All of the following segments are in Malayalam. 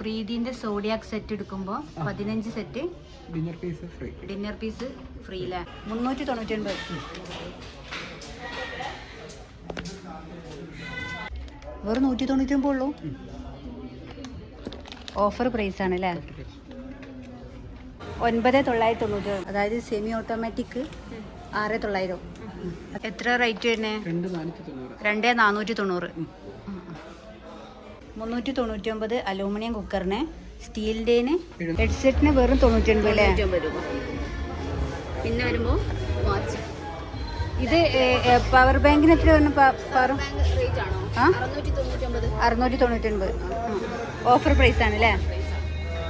പ്രീതിന്റെ സോഡിയാക് സെറ്റ് എടുക്കുമ്പോൾ പതിനഞ്ച് set dinner piece free dinner piece free അല്ലേ മുന്നൂറ്റി തൊണ്ണൂറ്റി ഒൻപത് വെറും നൂറ്റി തൊണ്ണൂറ്റി ഒമ്പത് ഉള്ളൂ ഓഫർ പ്രൈസ് ആണ് അല്ലേ ഒൻപത് തൊള്ളായിരത്തി തൊണ്ണൂറ്റി അതായത് സെമി ഓട്ടോമാറ്റിക് ആറ് തൊള്ളായിരം. എത്ര റേറ്റ് തന്നെ രണ്ട് നാനൂറ്റി തൊണ്ണൂറ് മുന്നൂറ്റി തൊണ്ണൂറ്റി ഒമ്പത് അലൂമിനിയം കുക്കറിന് സ്റ്റീലിന്റെന് ഹെഡ്സെറ്റിന് വെറും തൊണ്ണൂറ്റി ഒൻപത് അല്ലേ പിന്നെ വരുമ്പോൾ വാച്ച്. ഇത് പവർ ബാങ്കിന് എത്ര വരുന്ന പവർ അറുന്നൂറ്റി തൊണ്ണൂറ്റി ഒൻപത് ഓഫർ പ്രൈസ് ആണ് അല്ലേ?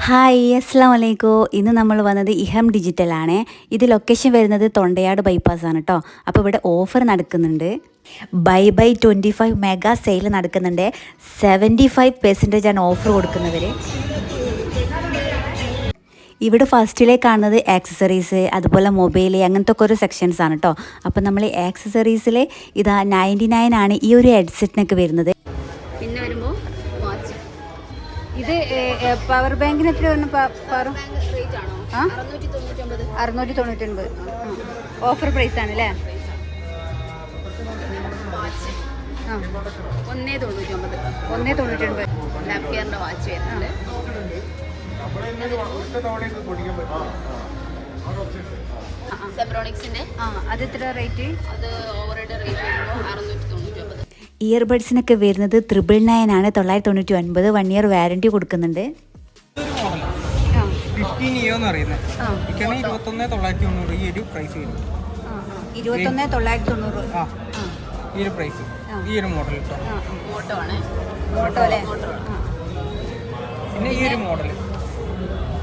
ഹായ് അസ്സാം വലൈക്കും ഇന്ന് നമ്മൾ വന്നത് ഇഹം ഡിജിറ്റലാണ്. ഇത് ലൊക്കേഷൻ വരുന്നത് തൊണ്ടയാട് ബൈപ്പാസ് ആണ് കേട്ടോ. അപ്പോൾ ഇവിടെ ഓഫർ നടക്കുന്നുണ്ട്. Bye bye twenty five mega sale നടക്കുന്നുണ്ട്. സെവന്റി ഫൈവ് പെർസെന്റേജ് ആണ് ഓഫർ കൊടുക്കുന്നവർ ഇവിടെ ഫസ്റ്റിലേ കാണുന്നത് ആക്സസറീസ് അതുപോലെ മൊബൈൽ അങ്ങനത്തെ ഒക്കെ ഒരു സെക്ഷൻസ് ആണ് കേട്ടോ അപ്പോൾ നമ്മൾ ആക്സസറീസിൽ ഇതാ നയന്റി നയൻ ആണ് ഈ ഒരു ഹെഡ്സെറ്റിനൊക്കെ വരുന്നത്. പിന്നെ വരുമ്പോൾ വാച്ച് ഇത് പവർ ബാങ്കിന് എത്ര വരുന്ന പവർ? അറുന്നൂറ്റി തൊണ്ണൂറ്റി ഒൻപത് ഓഫർ പ്രൈസ് ആണ് അല്ലേ വാച്ച്. ആ ഒന്നേ തൊണ്ണൂറ്റൊമ്പത് ഒന്നേ തൊണ്ണൂറ്റി ഒൻപത് ലാപ്പിയറിന്റെ വാച്ച് വരുന്നുണ്ട്. സെബ്രോണിക്സിന്റെ ആ അത് എത്ര റേറ്റ് അത് ഓവറുടെ റേറ്റ് വരുമ്പോൾ അറുന്നൂറ്റി തൊണ്ണൂറ്റൊമ്പത് ഇയർബഡ്സിനൊക്കെ വരുന്നത് ത്രിബിൾ നയൻ ആണ്. തൊള്ളായിരത്തി തൊണ്ണൂറ്റി ഒൻപത് വൺ ഇയർ വാരണ്ടി കൊടുക്കുന്നുണ്ട് ആ. ഫിഫ്റ്റീൻ ഇയോ എന്ന് പറയുന്നത്. ആ. ഇക്കാണ് ഇരുപത്തൊന്ന് തൊള്ളായിരത്തി തൊണ്ണൂറ് ഈ ഒരു പ്രൈസ് വരും. ഇരുപത്തൊന്ന് തൊള്ളായിരത്തി തൊണ്ണൂറ്. ഈ ഒരു പ്രൈസ് ഈ ഒരു മോഡൽ കേട്ടോ ഓട്ടോ ആണ്. ഓട്ടോ അല്ലേ? ആ. പിന്നെ ഈ ഒരു മോഡൽ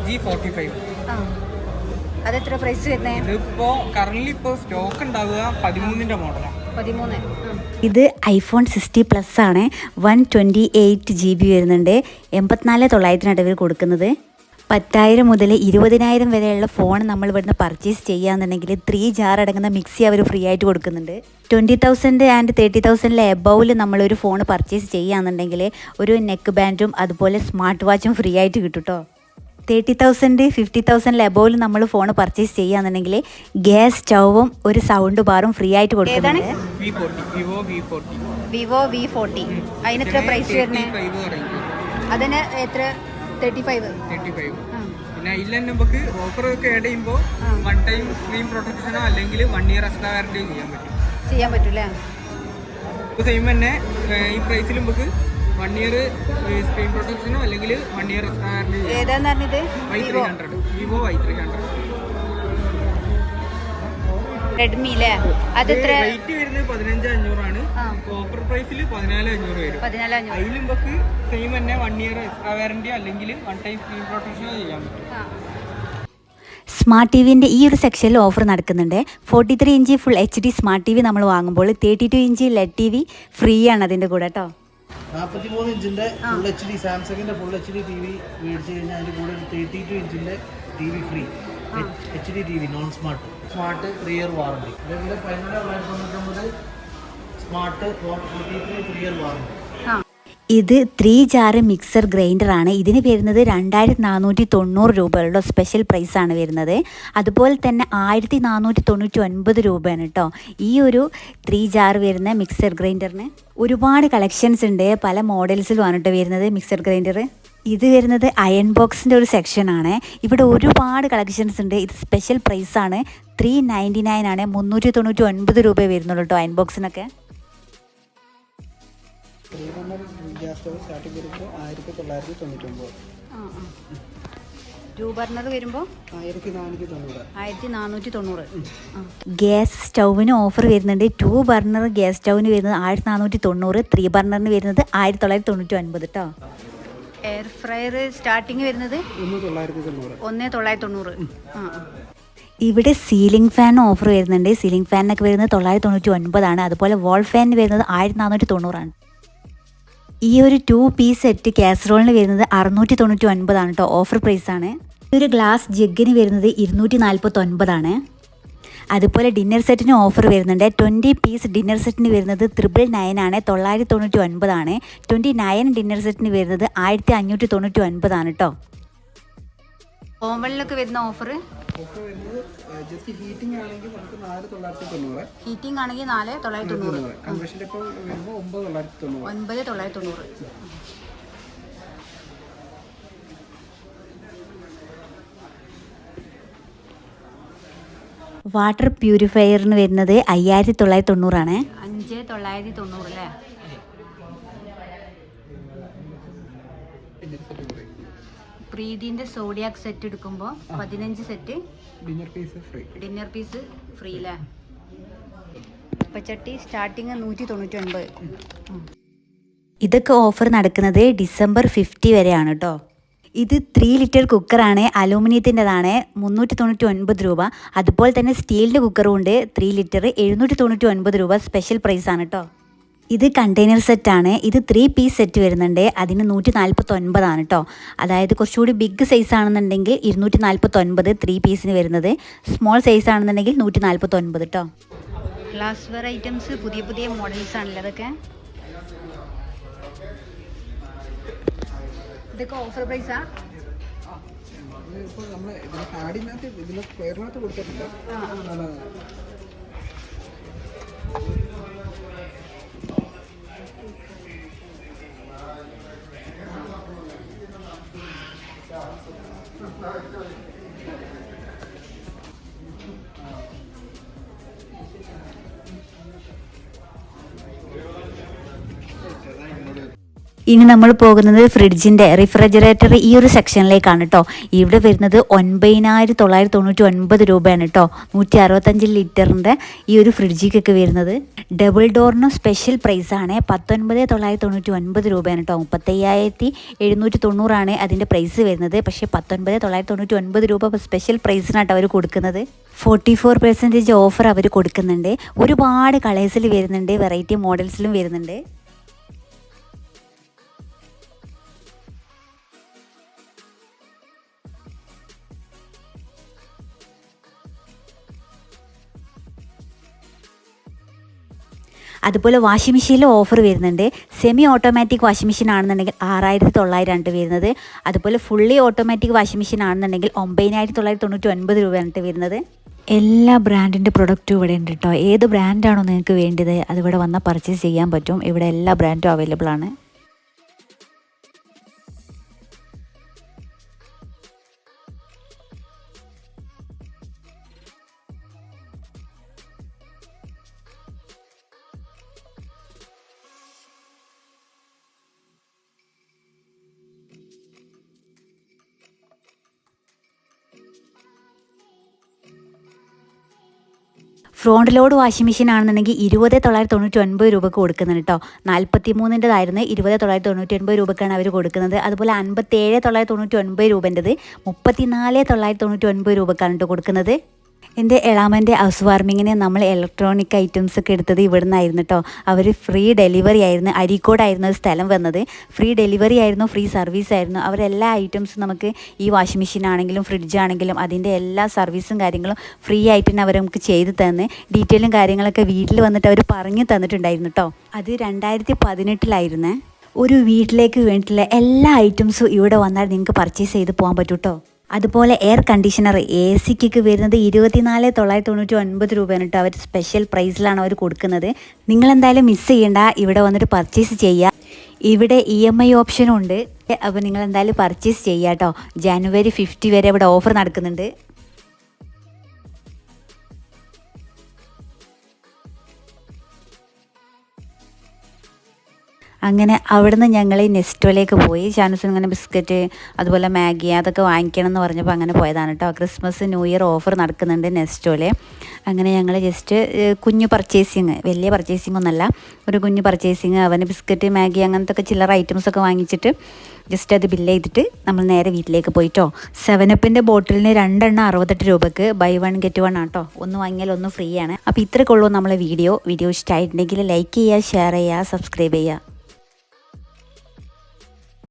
ജി ഫോർട്ടി ഫൈവ് ആ. അതെത്ര പ്രൈസ് വരുന്നത് ഇതിപ്പോ കറന്റ് ഇപ്പോ സ്റ്റോക്ക് ഉണ്ടാവുക പതിമൂന്നിന്റെ മോഡലാണ് പതിമൂന്ന്. ഇത് ഐഫോൺ സിക്സ്റ്റി പ്ലസ് ആണ്. One twenty eight G B വരുന്നുണ്ട്. എൺപത്തിനാല് തൊള്ളായിരത്തിനടവിൽ കൊടുക്കുന്നത്. പത്തായിരം മുതൽ ഇരുപതിനായിരം വരെയുള്ള ഫോൺ നമ്മൾ ഇവിടുന്ന് പർച്ചേസ് ചെയ്യുകയാണെന്നുണ്ടെങ്കിൽ ത്രീ ജാർ അടങ്ങുന്ന മിക്സി അവർ ഫ്രീ ആയിട്ട് കൊടുക്കുന്നുണ്ട്. ട്വന്റി തൗസൻഡ് ആൻഡ് തേർട്ടി തൗസൻഡിലെ എബവിൽ നമ്മളൊരു ഫോൺ പർച്ചേസ് ചെയ്യുകയാണെന്നുണ്ടെങ്കിൽ ഒരു നെക്ക് ബാൻഡും അതുപോലെ സ്മാർട്ട് വാച്ചും ഫ്രീ ആയിട്ട് കിട്ടും കേട്ടോ തേർട്ടി തൗസൻഡ് ഫിഫ്റ്റി തൗസൻഡിൽ എബോവിൽ നമ്മൾ ഫോൺ പർച്ചേസ് ചെയ്യുകയാണെന്നുണ്ടെങ്കിൽ ഗ്യാസ് സ്റ്റൗവും ഒരു സൗണ്ട് ബാറും ഫ്രീ ആയിട്ട് കൊടുക്കുന്നുണ്ട്. ഫോർട്ടി വിവോ വി ഫോർട്ടി അതിന് എത്ര പ്രൈസ് അതിന് എത്ര? തേർട്ടി ഫൈവ് തേർട്ടി ഫൈവ് പിന്നെ ഇല്ല നമുക്ക് ഓഫർ ഒക്കെ ആഡ് ചെയ്യുമ്പോൾ വൺ ടൈം സ്ക്രീൻ പ്രൊട്ടക്ഷനോ അല്ലെങ്കിൽ വൺ ഇയർ എക്സ്ട്രാ വാറണ്ടിയോ ചെയ്യാൻ പറ്റും. ചെയ്യാൻ പറ്റൂലേ സെയിം തന്നെ ഈ പ്രൈസിൽ നമുക്ക് വൺ ഇയർ സ്ക്രീൻ പ്രൊട്ടക്ഷനോ അല്ലെങ്കിൽ വൺ ഇയർ എക്സ്ട്രാ വാറണ്ടി ഏതാന്ന് പറഞ്ഞത്? Y three hundred Vivo Y three hundred Redmi അല്ലേ അത് റേറ്റ് വരുന്നത് പതിനഞ്ച് അഞ്ഞൂറാണ്. ഓഫർ പ്രൈസിൽ പതിനാല് അഞ്ഞൂറ് വരും. പതിനാല് അഞ്ഞൂറ്. അതിൽ നമുക്ക് സെയിം തന്നെ വൺ ഇയർ എക്സ്ട്രാ വാറണ്ടി അല്ലെങ്കിൽ വൺ ടൈം സ്ക്രീൻ പ്രൊട്ടക്ഷനോ ചെയ്യാൻ പറ്റും. ആ. സ്മാർട്ട് ടി വിന്റെ ഈ ഒരു സെക്ഷനിൽ ഓഫർ നടക്കുന്നുണ്ട്. Forty three inch full H D smart T V നമ്മൾ വാങ്ങുമ്പോൾ thirty two inch LED T V free ആണ് അതിന്റെ കൂടെ കേട്ടോ നാൽപ്പത്തിമൂന്ന് ഇഞ്ചിന്റെ ഫുൾ എച്ച് ഡി സാംസങ്ങിന്റെ full H D T V മേടിച്ച് കഴിഞ്ഞാൽ അതിന്റെ കൂടെ ഒരു thirty two ഇഞ്ചിന്റെ T V free H D T V non smart smart three year warranty അതേപോലെ പതിനാല് തൊള്ളായിരത്തി തൊണ്ണൂറ്റൊമ്പത്. സ്മാർട്ട് വാറണ്ടി ഇത് ത്രീ ജാറ് മിക്സർ ഗ്രൈൻഡർ ആണ്. ഇതിന് വരുന്നത് രണ്ടായിരത്തി നാനൂറ്റി തൊണ്ണൂറ് രൂപയുടെ സ്പെഷ്യൽ പ്രൈസ് ആണ് വരുന്നത്. അതുപോലെ തന്നെ ആയിരത്തി നാനൂറ്റി തൊണ്ണൂറ്റി ഒൻപത് രൂപയാണ് കേട്ടോ ഈ ഒരു ത്രീ ജാർ വരുന്ന മിക്സർ ഗ്രൈൻഡറിന് ഒരുപാട് കളക്ഷൻസ് ഉണ്ട്. പല മോഡൽസിലുമാണ് കേട്ടോ വരുന്നത് മിക്സർ ഗ്രൈൻഡർ ഇത് വരുന്നത് അയൺ ബോക്സിന്റെ ഒരു സെക്ഷനാണ് ഇവിടെ ഒരുപാട് കളക്ഷൻസ് ഉണ്ട്. ഇത് സ്പെഷ്യൽ പ്രൈസാണ് ത്രീ നയന്റി നയൻ ആണ്. മുന്നൂറ്റി തൊണ്ണൂറ്റി ഒൻപത് രൂപ വരുന്നുള്ളൂ കേട്ടോ അയൺ ബോക്സിനൊക്കെ ഗ്യാസ് സ്റ്റവ് സ്റ്റാർട്ടിംഗ് വരുമ്പോൾ ആയിരത്തി തൊള്ളായിരത്തി തൊണ്ണൂറ്റൊമ്പത് ആ ആ. ടൂ ബർണർ വരുമ്പോൾ ആയിരത്തി നാനൂറ്റി തൊണ്ണൂറ് ഗ്യാസ് സ്റ്റൗവിന് ഓഫർ വരുന്നുണ്ട്. ടു ബർണർ ഗ്യാസ് സ്റ്റൗവിന് വരുന്നത് ആയിരത്തി നാനൂറ്റി തൊണ്ണൂറ് ത്രീ ബർണറിന് വരുന്നത് ആയിരത്തി തൊള്ളായിരത്തി തൊണ്ണൂറ്റി ഒൻപത് കേട്ടോ എയർ ഫ്രയർ സ്റ്റാർട്ടിങ് വരുന്നത്? ഒന്ന് തൊള്ളായിരത്തി തൊണ്ണൂറ് ആ ഇവിടെ സീലിംഗ് ഫാൻ ഓഫർ വരുന്നുണ്ട്. സീലിംഗ് ഫാനൊക്കെ വരുന്നത് തൊള്ളായിരത്തി തൊണ്ണൂറ്റി ഒൻപതാണ് അതുപോലെ വാൾ ഫാൻ വരുന്നത് ആയിരത്തി നാനൂറ്റി തൊണ്ണൂറാണ് ഈ ഒരു ടു പീസ് സെറ്റ് കാസറോളിന് വരുന്നത് അറുന്നൂറ്റി തൊണ്ണൂറ്റി ഒൻപതാണ് കേട്ടോ ഓഫർ പ്രൈസ് ആണ്. ഈ ഒരു ഗ്ലാസ് ജഗ്ഗിന് വരുന്നത് ഇരുന്നൂറ്റി നാൽപ്പത്തി ഒൻപതാണ് അതുപോലെ ഡിന്നർ സെറ്റിന് ഓഫർ വരുന്നുണ്ട് ട്വന്റി പീസ് ഡിന്നർ സെറ്റിന് വരുന്നത് ത്രിബിൾ നയൻ ആണ്. തൊള്ളായിരത്തി തൊണ്ണൂറ്റി ഒൻപതാണ് ട്വന്റി നയൻ ഡിന്നർ സെറ്റിന് വരുന്നത് ആയിരത്തി അഞ്ഞൂറ്റി തൊണ്ണൂറ്റി ഒൻപതാണ് കേട്ടോ ഓവനിലൊക്കെ വരുന്ന ഓഫർ ജസ്റ്റ് ഹീറ്റിംഗ് ആണെങ്കിൽ നമുക്ക് നാല് തൊള്ളായിരത്തി തൊണ്ണൂറ്. ഹീറ്റിംഗ് ആണെങ്കിൽ നാല് തൊള്ളായിരത്തി തൊണ്ണൂറ്. കൺവെൻഷൻ ഇപ്പോൾ വരുമ്പോൾ ഒമ്പത് തൊള്ളായിരത്തി തൊണ്ണൂറ്. ഒൻപത് തൊള്ളായിരത്തി തൊണ്ണൂറ്. വാട്ടർ പ്യൂരിഫയറിന് വരുന്നത് അയ്യായിരത്തി തൊള്ളായിരത്തി തൊണ്ണൂറാണ്. അഞ്ച് തൊള്ളായിരത്തി തൊണ്ണൂറ് അല്ലേ? പ്രീതിന്റെ സോഡിയാക് സെറ്റ് എടുക്കുമ്പോൾ പതിനഞ്ച് set dinner piece free dinner piece free അല്ലേ ഉപ്പച്ചട്ടി സ്റ്റാർട്ടിങ് നൂറ്റി തൊണ്ണൂറ്റി ഒൻപത് ഇതൊക്കെ ഓഫർ നടക്കുന്നത് ഡിസംബർ ഫിഫ്റ്റി വരെയാണ് കേട്ടോ ഇത് ത്രീ ലിറ്റർ കുക്കറാണ് അലൂമിനിയത്തിന്റെതാണ് മുന്നൂറ്റി തൊണ്ണൂറ്റി ഒൻപത് രൂപ. അതുപോലെ തന്നെ സ്റ്റീലിന്റെ കുക്കറും ഉണ്ട് ത്രീ ലിറ്റർ എഴുന്നൂറ്റി തൊണ്ണൂറ്റി ഒൻപത് രൂപ സ്പെഷ്യൽ പ്രൈസാണ് ആണ് കേട്ടോ ഇത് കണ്ടെയ്നർ സെറ്റാണ് ഇത് ത്രീ പീസ് സെറ്റ് വരുന്നുണ്ട്. അതിന് നൂറ്റി നാൽപ്പത്തി ഒൻപതാണ് കേട്ടോ അതായത് കുറച്ചുകൂടി ബിഗ് സൈസ് ആണെന്നുണ്ടെങ്കിൽ ഇരുന്നൂറ്റി നാൽപ്പത്തി ഒൻപത് ത്രീ പീസിന് വരുന്നത്. സ്മോൾ സൈസ് ആണെന്നുണ്ടെങ്കിൽ നൂറ്റി നാൽപ്പത്തി ഒൻപത് കേട്ടോ ഗ്ലാസ് വെയർ ഐറ്റംസ് പുതിയ പുതിയ മോഡൽസ് ആണല്ലോ അതൊക്കെ ഇതൊക്കെ ഓഫർ പ്രൈസാ ആ? നമ്മൾ ഇതിന് ഇനി നമ്മൾ പോകുന്നത് ഫ്രിഡ്ജിന്റെ റിഫ്രിജറേറ്റർ ഈ ഒരു സെക്ഷനിലേക്കാണ് കേട്ടോ ഇവിടെ വരുന്നത് ഒൻപതിനായിരത്തി തൊള്ളായിരത്തി തൊണ്ണൂറ്റി ഒൻപത് രൂപയാണ് കേട്ടോ നൂറ്റി അറുപത്തഞ്ച് ലിറ്ററിന്റെ ഈ ഒരു ഫ്രിഡ്ജിക്കൊക്കെ വരുന്നത്. ഡബിൾ ഡോറിനും സ്പെഷ്യൽ പ്രൈസാണ് പത്തൊൻപത് തൊള്ളായിരത്തി തൊണ്ണൂറ്റി ഒൻപത് രൂപയാണ് കേട്ടോ മുപ്പത്തയ്യായിരത്തി എഴുന്നൂറ്റി തൊണ്ണൂറാണ് അതിന്റെ പ്രൈസ് വരുന്നത്. പക്ഷേ പത്തൊൻപത് തൊള്ളായിരത്തി തൊണ്ണൂറ്റി ഒൻപത് രൂപ സ്പെഷ്യൽ പ്രൈസിനാട്ടോ അവർ കൊടുക്കുന്നത്. ഫോർട്ടി ഫോർ പെർസെന്റേജ് ഓഫർ അവർ കൊടുക്കുന്നുണ്ട്. ഒരുപാട് കളേഴ്സിൽ വരുന്നുണ്ട്. വെറൈറ്റി മോഡൽസിലും വരുന്നുണ്ട്. അതുപോലെ വാഷിംഗ് മെഷീനിൽ ഓഫർ വരുന്നുണ്ട്. സെമി ഓട്ടോമാറ്റിക് വാഷിംഗ് മെഷീൻ ആണെന്നുണ്ടെങ്കിൽ ആറായിരത്തി തൊള്ളായിരമാണ് വരുന്നത്. അതുപോലെ ഫുള്ളി ഓട്ടോമാറ്റിക് വാഷിംഗ് മെഷീൻ ആണെന്നുണ്ടെങ്കിൽ ഒമ്പതിനായിരത്തി തൊള്ളായിരത്തി തൊണ്ണൂറ്റി ഒൻപത് രൂപയാണ് വരുന്നത്. എല്ലാ ബ്രാൻഡിന്റെ പ്രൊഡക്റ്റും ഇവിടെ ഉണ്ട് കേട്ടോ ഏത് ബ്രാൻഡാണോ നിങ്ങൾക്ക് വേണ്ടത് അതിവിടെ വന്നാൽ പർച്ചേസ് ചെയ്യാൻ പറ്റും. ഇവിടെ എല്ലാ ബ്രാൻഡും അവൈലബിൾ ആണ്. ഫ്രോണ്ട് ലോഡ് വാഷിംഗ് മെഷീൻ ആണെന്നുണ്ടെങ്കിൽ ഇരുപത് തൊള്ളായിരത്തി തൊണ്ണൂറ്റി ഒൻപത് രൂപക്ക് കൊടുക്കുന്നുണ്ട് കേട്ടോ നാൽപ്പത്തി മൂന്നിന്റെതായിരുന്നു ഇരുപത് തൊള്ളായിരത്തി തൊണ്ണൂറ്റി ഒൻപത് രൂപക്കാണ് അവർ കൊടുക്കുന്നത്. അതുപോലെ അൻപത്തേഴ് തൊള്ളായിരത്തി തൊണ്ണൂറ്റി ഒൻപത് രൂപന്റെത് മുപ്പത്തിനാല് തൊള്ളായിരത്തി തൊണ്ണൂറ്റി ഒൻപത് രൂപക്കാണ് കേട്ടോ കൊടുക്കുന്നത്. എന്റെ എളാമന്റെ ഹൗസ് വാർമിങ്ങിന് നമ്മൾ ഇലക്ട്രോണിക് ഐറ്റംസ് ഒക്കെ എടുത്തത് ഇവിടെ നിന്നായിരുന്നു കേട്ടോ അവർ ഫ്രീ ഡെലിവറി ആയിരുന്നു. അരീക്കോടായിരുന്നു ഒരു സ്ഥലം വന്നത്. ഫ്രീ ഡെലിവറി ആയിരുന്നു ഫ്രീ സർവീസ് ആയിരുന്നു. അവരെല്ലാ ഐറ്റംസും നമുക്ക് ഈ വാഷിംഗ് മെഷീൻ ആണെങ്കിലും ഫ്രിഡ്ജ് ആണെങ്കിലും അതിന്റെ എല്ലാ സർവീസും കാര്യങ്ങളും ഫ്രീ ആയിട്ട് തന്നെ അവർ നമുക്ക് ചെയ്ത് തന്ന്. ഡീറ്റെയിലും കാര്യങ്ങളൊക്കെ വീട്ടിൽ വന്നിട്ട് അവർ പറഞ്ഞു തന്നിട്ടുണ്ടായിരുന്നു കേട്ടോ അത് രണ്ടായിരത്തി പതിനെട്ടിലായിരുന്നേ ഒരു വീട്ടിലേക്ക് വേണ്ടിയിട്ടുള്ള എല്ലാ ഐറ്റംസും ഇവിടെ വന്നാൽ നിങ്ങൾക്ക് പർച്ചേസ് ചെയ്ത് പോകാൻ പറ്റും കേട്ടോ അതുപോലെ എയർ കണ്ടീഷണർ എ സിക്കൊക്കെ വരുന്നത് ഇരുപത്തിനാല് തൊള്ളായിരത്തി തൊണ്ണൂറ്റി ഒൻപത് രൂപയാണ് കേട്ടോ. അവർ സ്പെഷ്യൽ പ്രൈസിലാണ് അവർ കൊടുക്കുന്നത്. നിങ്ങൾ എന്തായാലും മിസ് ചെയ്യണ്ട. ഇവിടെ വന്നിട്ട് പർച്ചേസ് ചെയ്യുക ഇവിടെ ഇ എം ഐ ഓപ്ഷനും ഉണ്ട്. അപ്പോൾ നിങ്ങൾ എന്തായാലും പർച്ചേസ് ചെയ്യുക കേട്ടോ. ജനുവരി ഫിഫ്റ്റി വരെ ഇവിടെ ഓഫർ നടക്കുന്നുണ്ട്. അങ്ങനെ അവിടുന്ന് ഞങ്ങൾ നെസ്റ്റോയിലേക്ക് പോയി. ഷാനുസിന് ഇങ്ങനെ ബിസ്ക്കറ്റ് അതുപോലെ മാഗി അതൊക്കെ വാങ്ങിക്കണം എന്ന് പറഞ്ഞപ്പോൾ അങ്ങനെ പോയതാണ് കേട്ടോ ക്രിസ്മസ് ന്യൂ ഇയർ ഓഫർ നടക്കുന്നുണ്ട് നെസ്റ്റോയിൽ അങ്ങനെ ഞങ്ങൾ ജസ്റ്റ് കുഞ്ഞു പർച്ചേസിങ് വലിയ പർച്ചേസിങ് ഒന്നല്ല. ഒരു കുഞ്ഞു പർച്ചേസിങ് അവന് ബിസ്ക്കറ്റ് മാഗി അങ്ങനത്തെ ഒക്കെ ചില്ലറ ഐറ്റംസൊക്കെ വാങ്ങിച്ചിട്ട് ജസ്റ്റ് അത് ബില്ല് ചെയ്തിട്ട് നമ്മൾ നേരെ വീട്ടിലേക്ക് പോയിട്ടോ സെവനപ്പിന്റെ ബോട്ടിലിന് രണ്ടെണ്ണം അറുപത്തെട്ട് രൂപക്ക് ബൈ വൺ ഗെറ്റ് വൺ ആട്ടോ ഒന്ന് വാങ്ങിയാൽ ഒന്ന് ഫ്രീ ആണ്. അപ്പോൾ ഇത്രയൊക്കെ ഉള്ളൂ നമ്മളെ വീഡിയോ. വീഡിയോ ഇഷ്ടമായിട്ടുണ്ടെങ്കിൽ ലൈക്ക് ചെയ്യുക ഷെയർ ചെയ്യുക സബ്സ്ക്രൈബ് ചെയ്യുക.